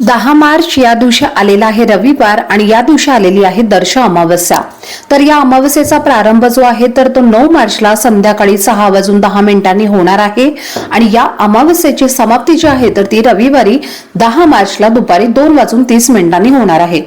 दहा मार्च या दिवशी आलेला आहे रविवार आणि या दिवशी आलेली आहे दर्श अमावस्या. तर या अमावस्येचा प्रारंभ जो आहे तर तो नऊ मार्चला संध्याकाळी सहा वाजून दहा मिनिटांनी होणार आहे. आणि या अमावस्येची समाप्ती जी आहे तर ती रविवारी दहा मार्चला दुपारी दोन वाजून तीस मिनिटांनी होणार आहे.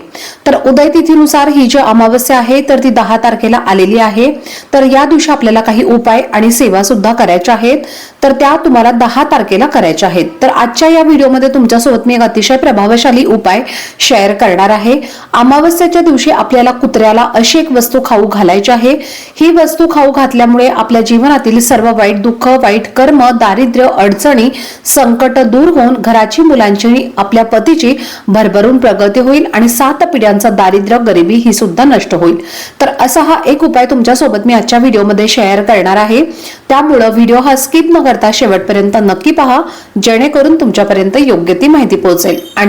तर उदय तिथीनुसार ही जी अमावस्या आहे तर ती दहा तारखेला आलेली आहे. तर या दिवशी आपल्याला काही उपाय आणि सेवा सुद्धा करायच्या आहेत. तर त्या तुम्हाला दहा तारखेला करायच्या आहेत. तर आजच्या या व्हिडिओमध्ये तुमच्यासोबत मी एक अतिशय प्रभावशाली उपाय शेअर करणार आहे. अमावस्याच्या दिवशी आपल्याला कुत्र्याला अशी एक वस्तू खाऊ घालायची आहे. ही वस्तू खाऊ घातल्यामुळे आपल्या जीवनातील सर्व वाईट दुःख वाईट कर्म दारिद्र्य अडचणी संकट दूर होऊन घराची मुलांची आपल्या पतीची भरभरून प्रगती होईल आणि सात पिढ्यांचा दारिद्र्य गरिबी ही सुद्धा नष्ट होईल. तर असा हा एक उपाय तुमच्यासोबत मी आजच्या व्हिडिओमध्ये शेअर करणार आहे. त्यामुळं व्हिडिओ हा स्किप न करता शेवटपर्यंत नक्की पहा. जेणेकरून तुमच्यापर्यंत योग्य ती माहिती पोहोचेल. आणि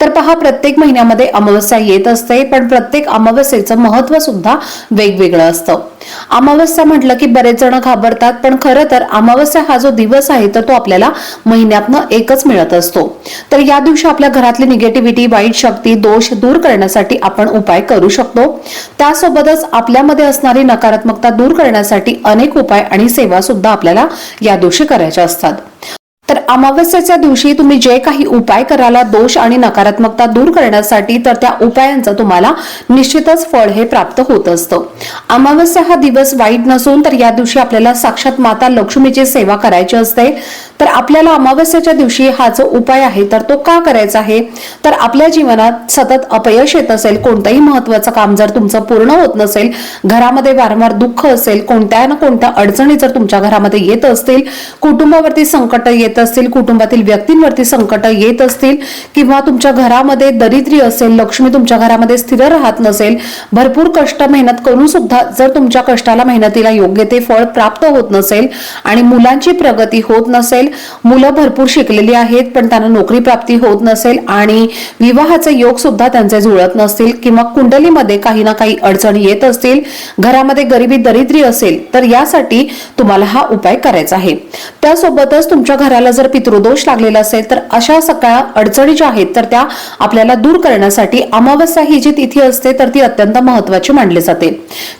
तर पहा प्रत्येक महिन्यामध्ये अमावस्या येत असते पण प्रत्येक अमावस्येचं महत्त्व सुद्धा वेगवेगळं असतं. अमावस्या म्हटलं की बरेच जण घाबरतात पण खरं तर अमावस्या हा जो दिवस आहे तर तो आपल्याला महिन्यातनं एकच मिळत असतो. तर या दिवशी आपल्या घरातली निगेटिव्हिटी वाईट शक्ती दोष दूर करण्यासाठी आपण उपाय करू शकतो. त्यासोबतच आपल्यामध्ये असणारी नकारात्मकता दूर करण्यासाठी अनेक उपाय आणि सेवा सुद्धा आपल्याला या दिवशी करायच्या असतात. तर अमावस्येच्या दिवशी तुम्ही जे काही उपाय कराला दोष आणि नकारात्मकता दूर करण्यासाठी तर त्या उपायांचं तुम्हाला निश्चितच फळ हे प्राप्त होत असतं. अमावस्या हा दिवस वाईट नसून तर या दिवशी आपल्याला साक्षात माता लक्ष्मीची सेवा करायची असते. तर आपल्याला अमावस्याच्या दिवशी हा जो उपाय आहे तर तो का करायचा आहे? तर आपल्या जीवनात सतत अपयश येत असेल कोणतंही महत्वाचं काम जर तुमचं पूर्ण होत नसेल घरामध्ये वारंवार दुःख असेल कोणत्या ना कोणत्या अडचणी जर तुमच्या घरामध्ये येत असतील कुटुंबावरती संकट येत असतील कुटुंबातील व्यक्तींवरती संकट येत असतील किंवा तुमच्या घरामध्ये दरिद्री असेल लक्ष्मी तुमच्या घरामध्ये स्थिर राहत नसेल भरपूर कष्ट मेहनत करून सुद्धा जर तुमच्या कष्टाला मेहनतीला योग्य ते फळ प्राप्त होत नसेल आणि मुलांची प्रगती होत नसेल मुलं भरपूर शिकलेली आहेत पण त्यांना नोकरी प्राप्ती होत नसेल आणि विवाहाचे योग सुद्धा त्यांचे जुळत नसतील किंवा कुंडलीमध्ये काही ना काही अडचणी येत असतील घरामध्ये गरिबी दरिद्री असेल तर यासाठी तुम्हाला हा उपाय करायचा आहे. त्यासोबतच तुमच्या घराला जर पितृदोष लागलेला असेल तर अशा सगळ्या अडचणी ज्या आहेत तर त्या आपल्याला दूर करण्यासाठी अमावस्या ही जी तिथी असते तर ती अत्यंत महत्वाची मानली जाते.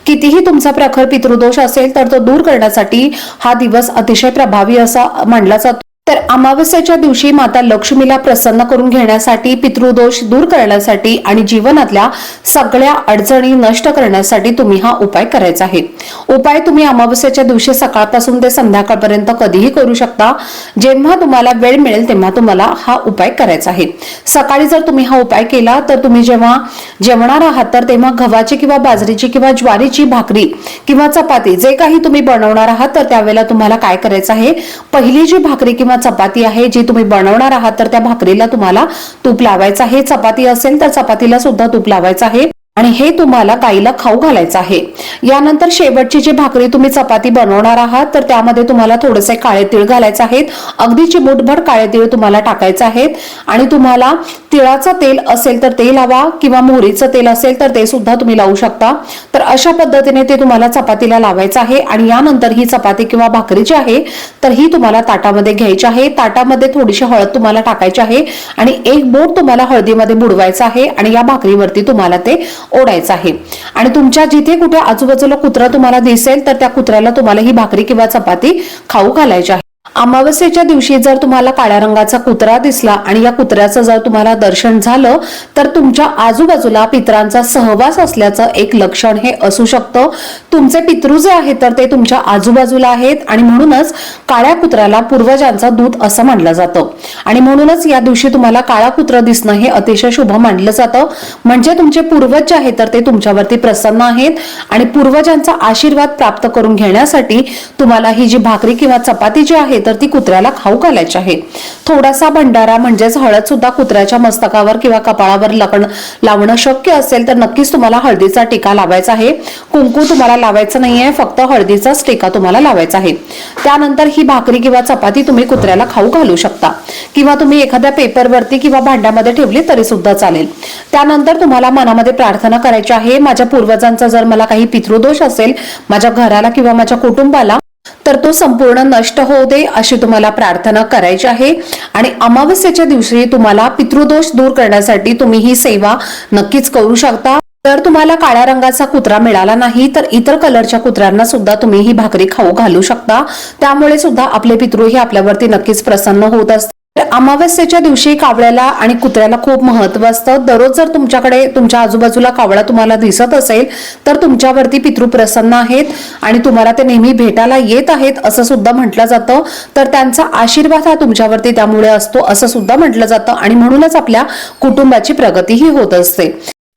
कितीही तुमचा प्रखर पितृदोष असेल तर तो दूर करण्यासाठी हा दिवस अतिशय प्रभावी असा मानला जातो तर अमावस्याच्या दिवशी माता लक्ष्मीला प्रसन्न करून घेण्यासाठी पितृदोष दूर करण्यासाठी आणि जीवनातल्या सगळ्या अडचणी नष्ट करण्यासाठी तुम्ही हा उपाय करायचा आहे. उपाय तुम्ही अमावस्याच्या दिवशी सकाळपासून ते संध्याकाळपर्यंत कधीही करू शकता. जेव्हा तुम्हाला वेळ मिळेल तेव्हा तुम्हाला हा उपाय करायचा आहे. सकाळी जर तुम्ही हा उपाय केला तर तुम्ही जेव्हा जेवणार आहात तर तेव्हा गव्हाची किंवा बाजरीची किंवा ज्वारीची भाकरी किंवा चपाती जे काही तुम्ही बनवणार आहात तर त्यावेळेला तुम्हाला काय करायचं आहे? पहिली जी भाकरी किंवा चपाती आहे जी तुम्ही बनवणार आहात तर त्या भाकरीला तुम्हाला तूप लावायचं आहे. चपाती असेल तर चपातीला सुद्धा तूप लावायचं आहे. आणि हे तुम्हाला गाईला खाऊ घालायचं आहे. यानंतर शेवटची जी भाकरी तुम्ही चपाती बनवणार आहात तर त्यामध्ये तुम्हाला थोडेसे काळे तीळ घालायचे आहेत. अगदी चिमूटभर काळे तीळ तुम्हाला टाकायचे आहेत. आणि तुम्हाला तिळाचं तेल असेल तर ते लावा किंवा मोहरीचं तेल असेल तर ते सुद्धा तुम्ही लावू शकता. तर अशा पद्धतीने ते तुम्हाला चपातीला लावायचं आहे आणि यानंतर ही चपाती किंवा भाकरी जी आहे तर ही तुम्हाला ताटामध्ये घ्यायची आहे. ताटामध्ये थोडीशी हळद तुम्हाला टाकायची आहे आणि एक बोट तुम्हाला हळदीमध्ये बुडवायचं आहे आणि या भाकरीवरती तुम्हाला ते ओढायचं आहे. आणि तुमच्या जिथे कुठे आजूबाजूला कुत्रा तुम्हाला दिसेल तर त्या कुत्र्याला तुम्हाला ही भाकरी किंवा चपाती खाऊ घालायची आहे. अमावस्येच्या दिवशी जर तुम्हाला काळ्या रंगाचा कुत्रा दिसला आणि या कुत्र्याचं जर तुम्हाला दर्शन झालं तर तुमच्या आजूबाजूला पितरांचा सहवास असल्याचं एक लक्षण हे असू शकतं. तुमचे पितृ जे आहेत तर ते तुमच्या आजूबाजूला आहेत आणि म्हणूनच काळ्या कुत्र्याला पूर्वजांचा दूत असं मानलं जातं. आणि म्हणूनच या दिवशी तुम्हाला काळा कुत्र दिसणं हे अतिशय शुभ मानलं जातं. म्हणजे तुमचे पूर्वज जे आहेत तर ते तुमच्यावरती प्रसन्न आहेत आणि पूर्वजांचा आशीर्वाद प्राप्त करून घेण्यासाठी तुम्हाला ही जी भाकरी किंवा चपाती जी आहे तर ती कुत्र्याला खाऊ घालायची आहे. थोडासा भंडारा म्हणजेच हळद सुद्धा कुत्र्याच्या मस्तकावर किंवा कपाळावर लपण लावणं शक्य असेल तर नक्कीच तुम्हाला हळदीचा टीका लावायचा आहे. कुंकू तुम्हाला लावायचं नाहीये फक्त हळदीचाच टीका तुम्हाला लावायचा आहे. त्यानंतर ही भाकरी किंवा चपाती तुम्ही कुत्र्याला खाऊ घालू शकता. किंवा तुम्ही एखाद्या पेपरवरती किंवा भांड्यामध्ये ठेवली तरी सुद्धा चालेल. त्यानंतर तुम्हाला मनामध्ये प्रार्थना करायची आहे माझ्या पूर्वजांचा जर मला काही पितृदोष असेल माझ्या घराला किंवा माझ्या कुटुंबाला तर तो संपूर्ण नष्ट होऊ दे अशी तुम्हाला प्रार्थना करायची आहे. आणि अमावस्येच्या दिवशी तुम्हाला पितृदोष दूर करण्यासाठी तुम्ही ही सेवा नक्कीच करू शकता. जर तुम्हाला काळ्या रंगाचा कुत्रा मिळाला नाही तर इतर कलरच्या कुत्र्यांना सुद्धा तुम्ही ही भाकरी खाऊ घालू शकता. त्यामुळे सुद्धा आपले पितृ हे आपल्यावरती नक्कीच प्रसन्न होत असतात. तर अमावस्येच्या दिवशी कावळ्याला आणि कुत्र्याला खूप महत्त्व असतं. दररोज जर तुमच्याकडे तुमच्या आजूबाजूला कावळा तुम्हाला दिसत असेल तर तुमच्यावरती पितृ प्रसन्न आहेत आणि तुम्हाला ते नेहमी भेटायला येत आहेत असं सुद्धा म्हटलं जातं. तर त्यांचा आशीर्वाद हा तुमच्यावरती त्यामुळे असतो असं सुद्धा म्हटलं जातं आणि म्हणूनच आपल्या कुटुंबाची प्रगतीही होत असते.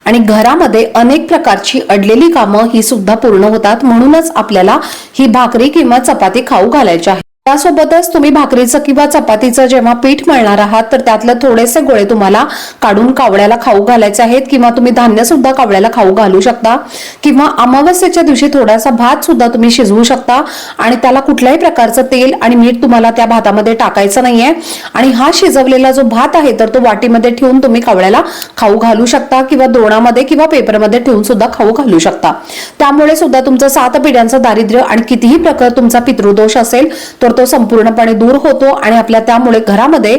आणि घरामध्ये अनेक प्रकारची अडलेली कामं ही सुद्धा पूर्ण होतात. म्हणूनच आपल्याला ही भाकरी किंवा चपाती खाऊ घालायची आहे. त्यासोबतच तुम्ही भाकरीचं किंवा चपातीचं जेव्हा पीठ मळणार आहात तर त्यातलं थोडेसे गोळे तुम्हाला काढून कावळ्याला खाऊ घालायचे आहेत किंवा तुम्ही धान्य सुद्धा कावळ्याला खाऊ घालू शकता किंवा अमावस्येच्या दिवशी थोडासा भात सुद्धा तुम्ही शिजवू शकता आणि त्याला कुठल्याही प्रकारचं तेल आणि मीठ तुम्हाला त्या भातामध्ये टाकायचं नाहीये. आणि हा शिजवलेला जो भात आहे तर तो वाटीमध्ये ठेवून तुम्ही कावळ्याला खाऊ घालू शकता किंवा दोणामध्ये किंवा पेपरमध्ये ठेवून सुद्धा खाऊ घालू शकता. त्यामुळे सुद्धा तुमचं सात पिढ्यांचं दारिद्र्य आणि कितीही प्रकार तुमचा पितृदोष असेल तर तो संपूर्णपणे दूर होतो आणि आपल्या त्यामुळे घरामध्ये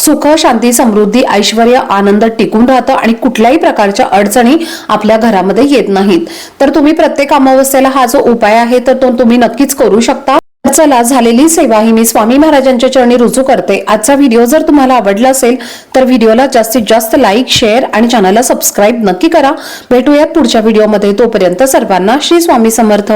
सुख शांती समृद्धी ऐश्वर आनंद टिकून राहतं आणि कुठल्याही प्रकारच्या अडचणी आपल्या घरामध्ये येत नाहीत. तर तुम्ही प्रत्येक अमावस्येला हा जो उपाय आहे तर तो तुम्ही नक्कीच करू शकता. चला झालेली सेवा ही मी स्वामी महाराजांच्या चरणी रुजू करते. आजचा व्हिडिओ जर तुम्हाला आवडला असेल तर व्हिडिओला जास्तीत जास्त लाईक शेअर आणि चॅनलला सबस्क्राईब नक्की करा. भेटूयात पुढच्या व्हिडिओमध्ये. तोपर्यंत सर्वांना श्री स्वामी समर्थ.